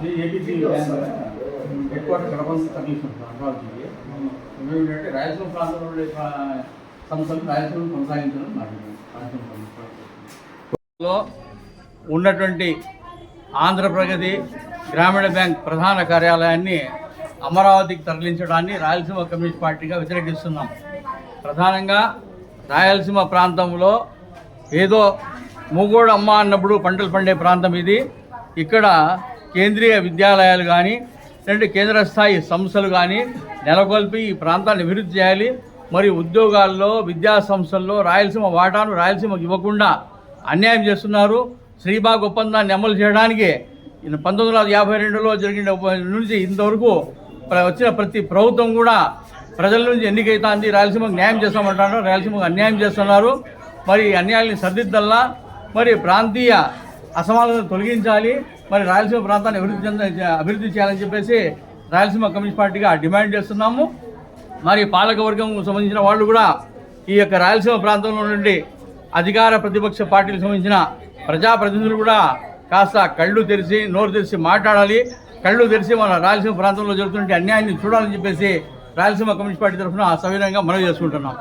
ఇది APC head quarter Kadapa తగ్గిస్తుంది అమరావతికి మేము ఏంటంటే రాయలసీమ ప్రాంతంలో ఉండే సంస్థలు రాయలసీమ కొనసాగించడం నాకు ఉన్నటువంటి ఆంధ్రప్రగతి గ్రామీణ బ్యాంక్ ప్రధాన కార్యాలయాన్ని అమరావతికి తరలించడాన్ని రాయలసీమ కమ్యూనిస్ట్ పార్టీగా వ్యతిరేకిస్తున్నాం. ప్రధానంగా రాయలసీమ ప్రాంతంలో ఏదో మూగోడు అమ్మ అన్నప్పుడు పంటలు పండే ప్రాంతం ఇది. ఇక్కడ కేంద్రీయ విద్యాలయాలు కానీ రెండు కేంద్ర స్థాయి సంస్థలు కానీ నెలకొల్పి ఈ ప్రాంతాన్ని అభివృద్ధి చేయాలి. మరి ఉద్యోగాల్లో విద్యా సంస్థల్లో రాయలసీమ వాటాను రాయలసీమకు ఇవ్వకుండా అన్యాయం చేస్తున్నారు. శ్రీబాగ్ ఒప్పందాన్ని అమలు చేయడానికి పంతొమ్మిది వందల యాభై రెండులో జరిగిన నుంచి ఇంతవరకు వచ్చిన ప్రతి ప్రభుత్వం కూడా ప్రజల నుంచి ఎన్నికైతుంది. రాయలసీమకు న్యాయం చేస్తామంటారు రాయలసీమకు అన్యాయం చేస్తున్నారు. మరి అన్యాయాన్ని సర్దిద్దల్లా మరి ప్రాంతీయ అసమానతను తొలగించాలి. మరి రాయలసీమ ప్రాంతాన్ని అభివృద్ధి చెంద అభివృద్ధి చేయాలని చెప్పేసి రాయలసీమ కమ్యూనిస్ట్ పార్టీగా డిమాండ్ చేస్తున్నాము. మరి పాలకవర్గం సంబంధించిన వాళ్ళు కూడా ఈ యొక్క రాయలసీమ ప్రాంతంలో నుండి అధికార ప్రతిపక్ష పార్టీలకు సంబంధించిన ప్రజాప్రతినిధులు కూడా కాస్త కళ్ళు తెరిచి నోరు తెరిచి మాట్లాడాలి. కళ్ళు తెరిచి మన రాయలసీమ ప్రాంతంలో జరుగుతున్న అన్యాయాన్ని చూడాలని చెప్పేసి రాయలసీమ కమ్యూనిస్ట్ పార్టీ తరఫున సవినయంగా మనవి చేసుకుంటున్నాం.